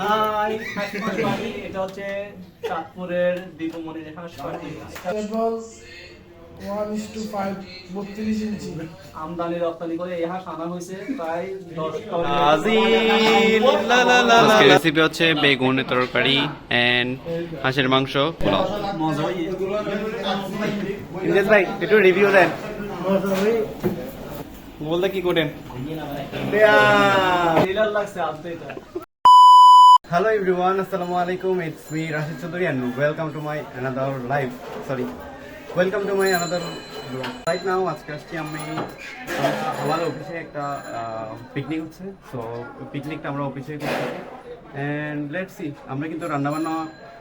High হাসপাতালি এটা হচ্ছে চাঁদপুরের দীপমণির হাসপাতালি table one is two five বত্রিশ ইঞ্চি। আমদানি রপ্তানি করে এই হাঁস আনা হয়েছে প্রায় দশ রেসিপি হচ্ছে বেগুনের তরকারি এন্ড হাঁসের মাংস পোলাও। ইন্দ্রেশ ভাই একটু রিভিউ দেন। বলতে কি করেন? লাগছে আনতে এটা। হ্যালো এভরিওয়ান আসসালামু আলাইকুম it's me Rashid Chowdhury and welcome to my another live sorry welcome to my another right now আজকে আসছি আমি আমার অফিসে একটা পিকনিক হচ্ছে। সো পিকনিকটা আমরা অফিসে করতেছি। অ্যান্ড লেটস সি আমরা কিন্তু রান্নাবান্না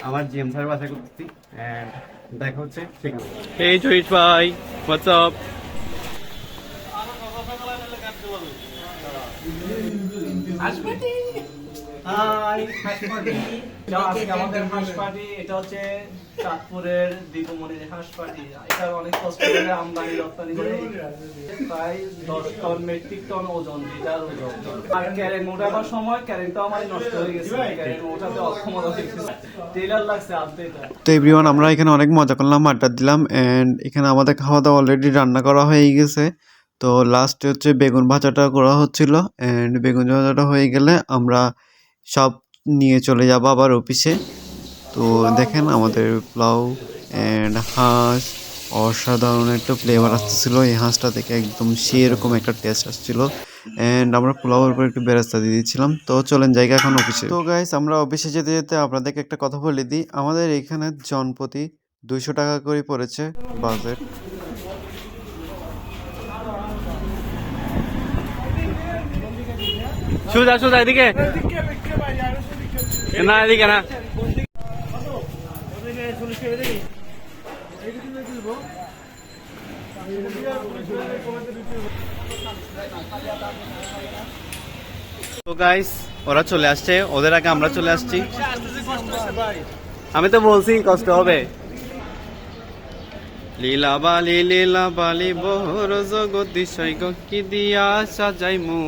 আমার জিএম স্যারের বাসায় করতেছি। অ্যান্ড দেখা হচ্ছে সেখানে। এই জয়িত ভাই হোয়াটসঅ্যাপ হাই। হাসপাতালি। আজকে আমাদের হাসপাতালি। এটা হচ্ছে চাঁদপুরের দীপমণির হাসপাতালি। এটা অনেক কষ্ট করে আমদানি রপ্তানি করে। প্রায় দশ টন মেট্রিক টন ওজন লিটার ওজন। আর ক্যারেন ওঠাবার সময় ক্যারেনটা আমার নষ্ট হয়ে গেছে। ক্যারেন ওঠাতে অক্ষমতা হয়ে গেছে। ট্রেলার লাগছে আনতে তো এভরিওয়ান আমরা এখানে অনেক মজা করলাম আড্ডা দিলাম অ্যান্ড এখানে আমাদের খাওয়া দাওয়া অলরেডি রান্না করা হয়ে গেছে। তো লাস্টে হচ্ছে বেগুন ভাজাটা করা হচ্ছিল অ্যান্ড বেগুন ভাজাটা হয়ে গেলে আমরা সব নিয়ে চলে যাব আবার অফিসে তো দেখেন আমাদের পোলাও অ্যান্ড হাঁস, অসাধারণ একটা ফ্লেভার আসতেছিল। এই হাঁসটা থেকে একদম সেরকম একটা টেস্ট আসছিল। অ্যান্ড আমরা পোলাওয়ের উপর একটু বেরেস্তা দিয়ে দিয়েছিলাম তো চলেন জায়গা এখন অফিসে তো গাইস আমরা অফিসে যেতে যেতে আপনাদেরকে একটা কথা বলে দিই। আমাদের এখানে জনপ্রতি দুইশো টাকা করে পড়েছে বাজেট সুজা সুজা এদিকে না এদিকে না। গাইস ওরা চলে আসছে। ওদের আগে আমরা চলে আসছি। আমি তো বলছি, কষ্ট হবে। লীলা বালি লীলা বালি, বহর জগতি সৈগ কি দিয়া সাজাই মু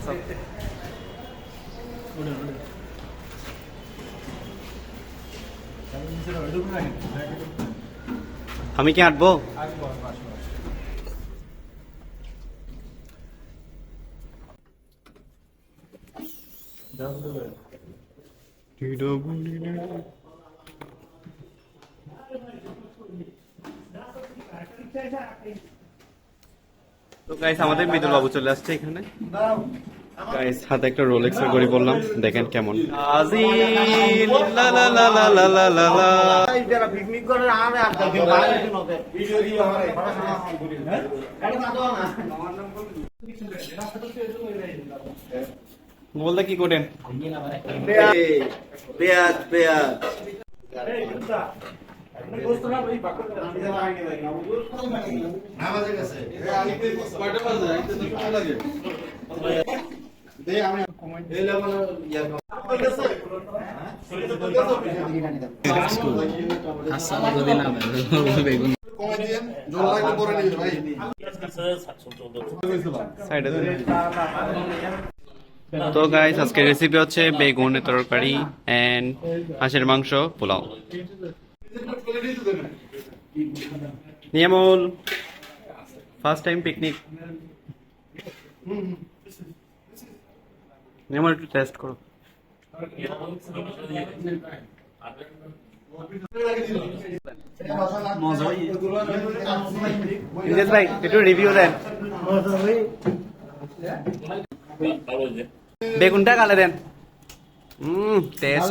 വാട്സാപ്പ് আমি কি আঁটবো Thank you. তো গাইস আমাদের মৃদুল বাবু চলে আসছে এখানে। গাইস হাতে একটা রোলেক্স এর ঘড়ি বললাম দেখেন কেমন। আজি লা লা লা লা লা লা লা লা। বলতে কি করেন? পেঁয়াজ পেঁয়াজ তো গাইস আজকের রেসিপি হচ্ছে বেগুনের তরকারি এন্ড হাঁসের মাংস পোলাও। নিয়মল ফার্স্ট টাইম পিকনিক নিয়মল, একটু টেস্ট করো। ভাই, একটু রিভিউ দেন। বেগুনটা কালে দেন। হুম টেস্ট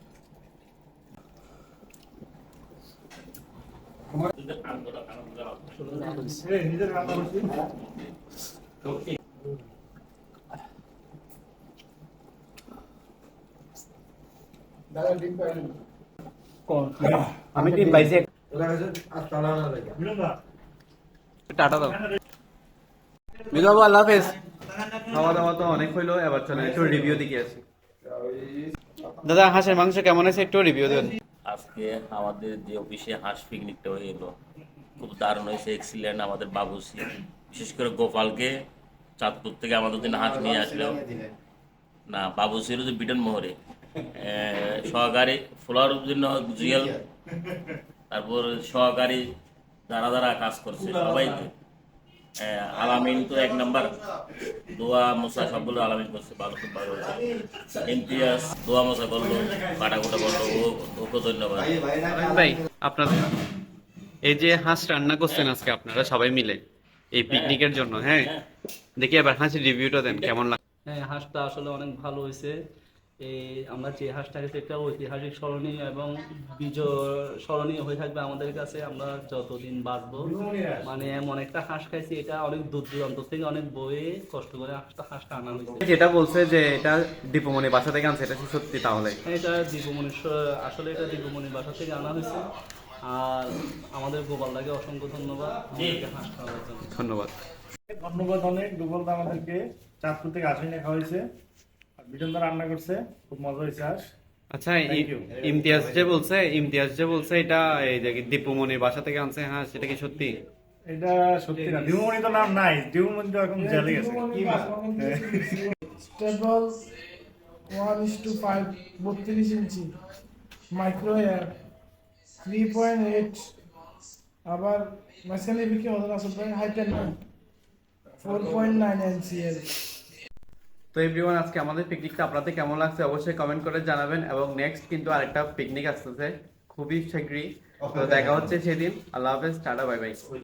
আমি টাটা দাও। আল্লাহ হাফেজ। খাওয়া দাওয়া তো অনেক হইল এবার চলেন একটু রিভিউ দিকে আসি। দাদা হাঁসের মাংস কেমন আছে একটু রিভিউ দেন। আজকে আমাদের যে অফিসে হাঁস পিকনিকটা হয়ে এলো খুব দারুণ হয়েছে এক্সিলেন্ট আমাদের বাবুসি। বিশেষ করে গোপালকে চাঁদপুর থেকে আমাদের দিন হাঁস নিয়ে আসলো। না, বাবুসির যে বিটন মোহরে। সহকারী ফ্লোর জন্য জুয়েল। তারপর সহকারী যারা যারা কাজ করছে, সবাইকে। আলামিন তো এক নাম্বার। দোয়া মোসা সবগুলো আলামিন করছে ভালো খুব ভালো ইমতিয়াজ দোয়া মোসা করল কাটা কোটা ও ওকে ধন্যবাদ। ভাই আপনাদের এই যে হাঁস রান্না করছেন আজকে আপনারা সবাই মিলে এই পিকনিকের জন্য হ্যাঁ? দেখি এবার হাঁসের রিভিউটা দেন কেমন লাগে হ্যাঁ হাঁসটা আসলে অনেক ভালো হয়েছে। এই আমরা যে হাঁসটা খেয়েছি এটা ঐতিহাসিক স্মরণীয় এবং বিজয় স্মরণীয় হয়ে থাকবে আমাদের কাছে। আমরা যতদিন বাঁচবো মানে এমন একটা হাঁস খাইছি এটা অনেক দূর দূরান্ত থেকে অনেক বয়ে কষ্ট করে হাঁসটা হাঁসটা আনা হয়েছে। যেটা বলছে যে এটা দীপমণি বাসা থেকে আনছে এটা কি সত্যি তাহলে? এটা দীপমণির স- আসলে এটা দীপমণির বাসা থেকে আনা হয়েছে। আর আমাদের গোপালদাকে অসংখ্য ধন্যবাদ আমাদেরকে হাঁস খাওয়ার জন্য। ধন্যবাদ। ধন্যবাদ অনেক। দুবল দা আমাদেরকে চাঁদপুর থেকে আসে নিয়ে খাওয়াইছে। আর বিটন রান্না করছে খুব মজা হয়েছে আস আচ্ছা. ইমতিয়াজ যে বলছে ইমতিয়াজ যে বলছে এটা এই যে দীপমণির বাসা থেকে আনছে হ্যাঁ সেটা কি সত্যি? এটা সত্যি না ডিউমনি তো নাম নাই ডিউমনি তো এখন জেলে গেছে। Stable one is two five বত্রিশ ইঞ্চি। Micro air three point eight আবার মাঝখানে বিক্রি হতো না সব হাইটেন ফোর পয়েন্ট নাইন ইঞ্চি এর তো এভরিওয়ান আজকে আমাদের পিকনিকটা আপনাদের কেমন লাগছে অবশ্যই কমেন্ট করে জানাবেন এবং নেক্সট কিন্তু আরেকটা পিকনিক আসতেছে খুবই শীঘ্রই তো দেখা হচ্ছে সেদিন। আল্লাহ হাফেজ টাটা বাই বাই